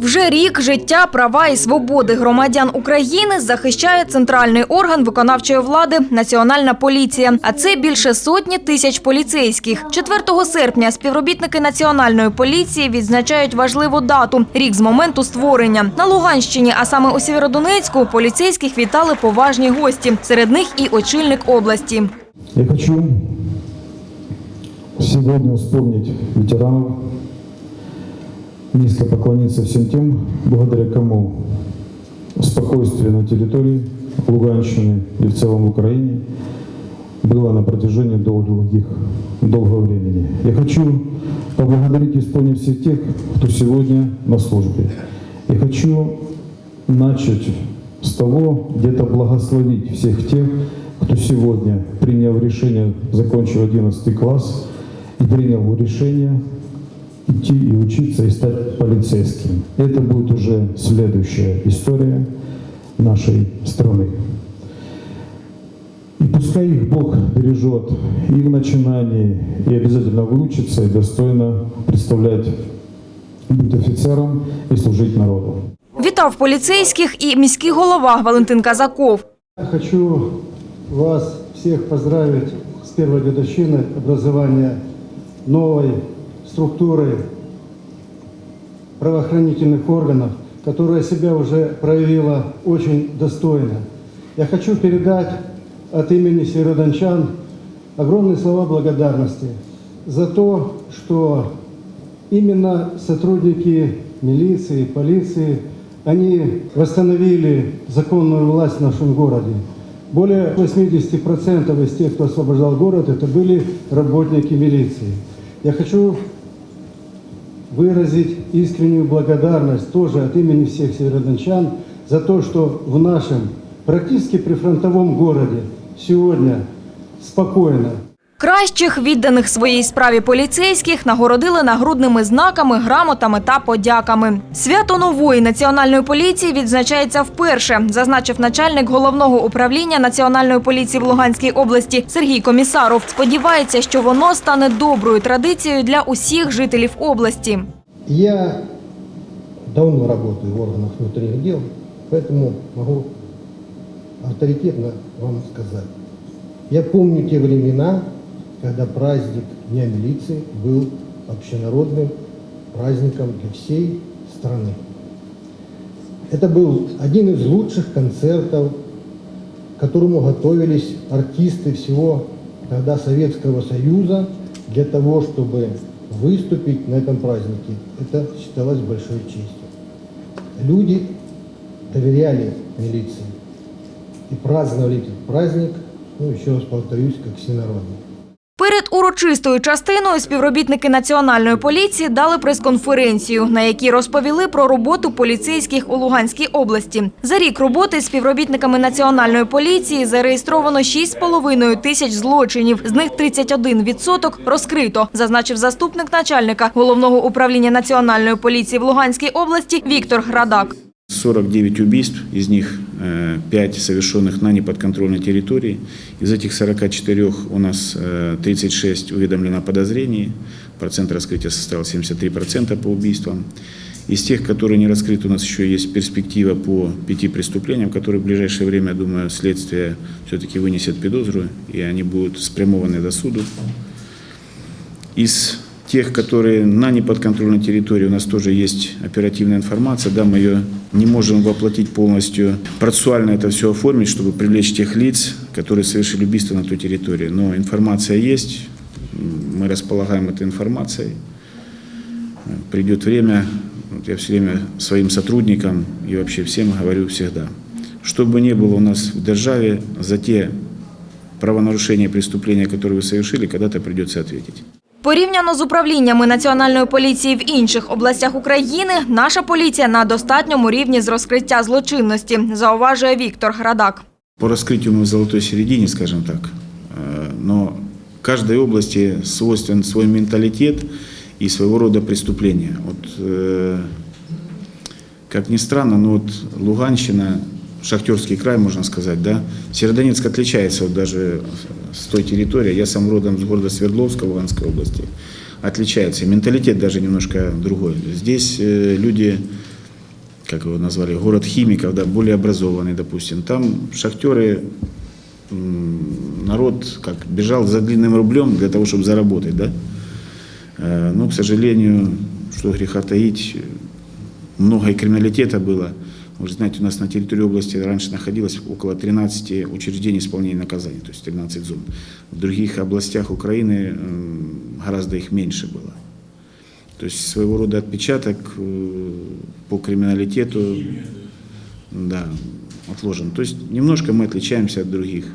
Вже рік життя, права і свободи громадян України захищає центральний орган виконавчої влади Національна поліція. А це більше сотні тисяч поліцейських. 4 серпня співробітники Національної поліції відзначають важливу дату рік з моменту створення. На Луганщині, а саме у Сєвєродонецьку, поліцейських вітали поважні гості. Серед них і очільник області. Я хочу сегодня вспомнить ветеранов, низко поклониться всем тем, благодаря кому спокойствие на территории Луганщины и в целом Украине было на протяжении долгих, долгого времени. Я хочу поблагодарить и вспомнить всех тех, кто сегодня на службе. Я хочу начать с того, где-то благословить всех тех, кто сегодня, приняв решение, закончил 11 класс и принял решение идти и учиться и стать полицейским. Это будет уже следующая история нашей страны. И пускай их Бог бережет и в начинании, и обязательно выучиться, и достойно представлять, быть офицером и служить народу. Вітав поліцейських і міський голова Валентин Казаков. Хочу вас всех поздравить с первой годовщиной образования новой структуры правоохранительных органов, которая себя уже проявила очень достойно. Я хочу передать от имени северодончан огромные слова благодарности за то, что именно сотрудники милиции, полиции, они восстановили законную власть в нашем городе. Более 80% из тех, кто освобождал город, это были работники милиции. Я хочу выразить искреннюю благодарность тоже от имени всех северодончан за то, что в нашем практически прифронтовом городе сегодня спокойно, Кращих відданих своїй справі поліцейських нагородили нагрудними знаками, грамотами та подяками. Свято нової національної поліції відзначається вперше, зазначив начальник головного управління національної поліції в Луганській області Сергій Комісаров. Сподівається, що воно стане доброю традицією для усіх жителів області. Я давно работаю в органах внутренних дел, поэтому могу авторитетно вам сказать. Я помню те времена, когда праздник Дня милиции был общенародным праздником для всей страны. Это был один из лучших концертов, к которому готовились артисты всего тогда Советского Союза для того, чтобы выступить на этом празднике. Это считалось большой честью. Люди доверяли милиции и праздновали этот праздник, ну, еще раз повторюсь, как всенародный. Перед урочистою частиною співробітники національної поліції дали прес-конференцію, на якій розповіли про роботу поліцейських у Луганській області. За рік роботи співробітниками національної поліції зареєстровано 6,5 тисяч злочинів. З них 31% розкрито, зазначив заступник начальника головного управління національної поліції в Луганській області Віктор Градак. 49 убийств, из них э, 5 совершенных на неподконтрольной территории. Из этих 44 у нас э, 36 уведомлено о подозрении, процент раскрытия составил 73% по убийствам. Из тех, которые не раскрыты, у нас еще есть перспектива по пяти преступлениям, которые в ближайшее время, думаю, следствие все-таки вынесет подозру, и они будут спрямованы до суду. Из тех, которые на неподконтрольной территории, у нас тоже есть оперативная информация. Да, мы ее не можем воплотить полностью, процессуально это все оформить, чтобы привлечь тех лиц, которые совершили убийство на той территории. Но информация есть, мы располагаем этой информацией. Придет время, вот я все время своим сотрудникам и вообще всем говорю всегда, что бы ни было у нас в державе, за те правонарушения, преступления, которые вы совершили, когда-то придется ответить. Порівняно з управліннями національної поліції в інших областях України, наша поліція на достатньому рівні з розкриття злочинності, зауважує Віктор Градак. По раскрытию мы в золотой середине, скажем так. Э, Но каждой области свойствен свой менталитет и своего рода преступления. Вот, э, как ни странно, но вот Луганщина, Шахтерский край, можно сказать, да, Северодонецк отличается вот даже с той территории. Я сам родом с города Свердловска, Луганской области. Отличается. Менталитет даже немножко другой. Здесь э, люди как его назвали, город химиков, да, более образованный, допустим. Там шахтеры, народ как бежал за длинным рублем для того, чтобы заработать, да. Э, Но, к сожалению, что греха таить, много и криминалитета было. Вы же знаете, у нас на территории области раньше находилось около 13 учреждений исполнения наказаний, то есть 13 зон. В других областях Украины м, гораздо их меньше было. То есть своего рода отпечаток э, по криминалитету да, отложен. То есть немножко мы отличаемся от других.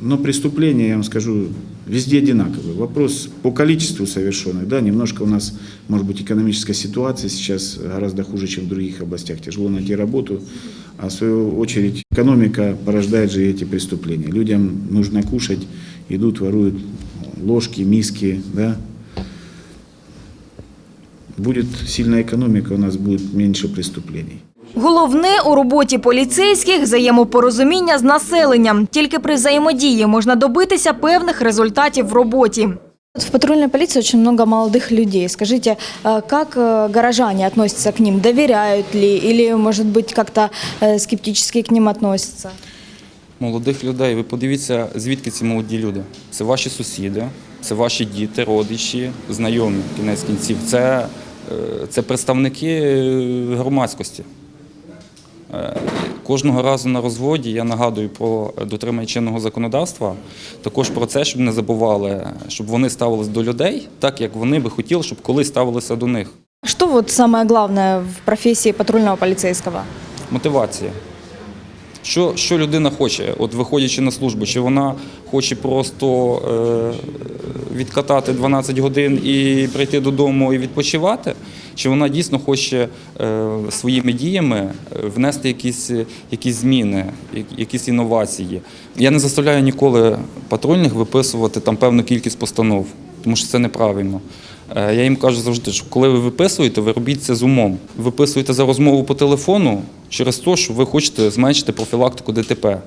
Но преступления, я вам скажу, везде одинаковые. Вопрос по количеству совершенных, да, немножко у нас, может быть, экономическая ситуация сейчас гораздо хуже, чем в других областях. Тяжело найти работу, а в свою очередь экономика порождает же эти преступления. Людям нужно кушать, идут, воруют ложки, миски, да. Будет сильная экономика, у нас будет меньше преступлений. Головне у роботі поліцейських – взаємопорозуміння з населенням. Тільки при взаємодії можна добитися певних результатів в роботі. В патрульной полиции очень много молодых людей. Скажите, а как э, горожане относятся к ним? Доверяют ли? Или, может быть, как-то э, скептически к ним относятся? молодих людей. Ви подивіться, звідки ці молоді люди. Це ваші сусіди, це ваші діти, родичі, знайомі, кінець кінців. Це, е, це представники е, громадськості. Кожного разу на розводі я нагадую про дотримання чинного законодавства, також про це, щоб не забували, щоб вони ставились до людей так, як вони би хотіли, щоб колись ставилися до них. Що вот самое главное в професії патрульного поліцейського? Мотивація. Що, що людина хоче, от виходячи на службу, чи вона хоче просто е, відкатати 12 годин і прийти додому і відпочивати, чи вона дійсно хоче е, своїми діями е, внести якісь, якісь зміни, якісь інновації. Я не заставляю ніколи патрульних виписувати там певну кількість постанов, тому що це неправильно. Е, Я їм кажу завжди, що коли ви виписуєте, ви робіть це з умом. Виписуєте за розмову по телефону через те, що ви хочете зменшити профілактику ДТП.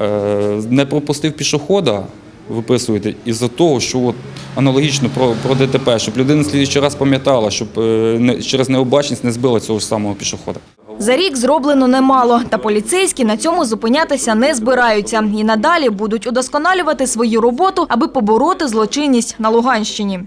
Е, Не пропустив пішохода, виписуєте із-за того, що от аналогічно про, про ДТП, щоб людина слідчий раз пам'ятала, щоб е, через необачність не збила цього ж самого пішохода. За рік зроблено немало, та поліцейські на цьому зупинятися не збираються. І надалі будуть удосконалювати свою роботу, аби побороти злочинність на Луганщині.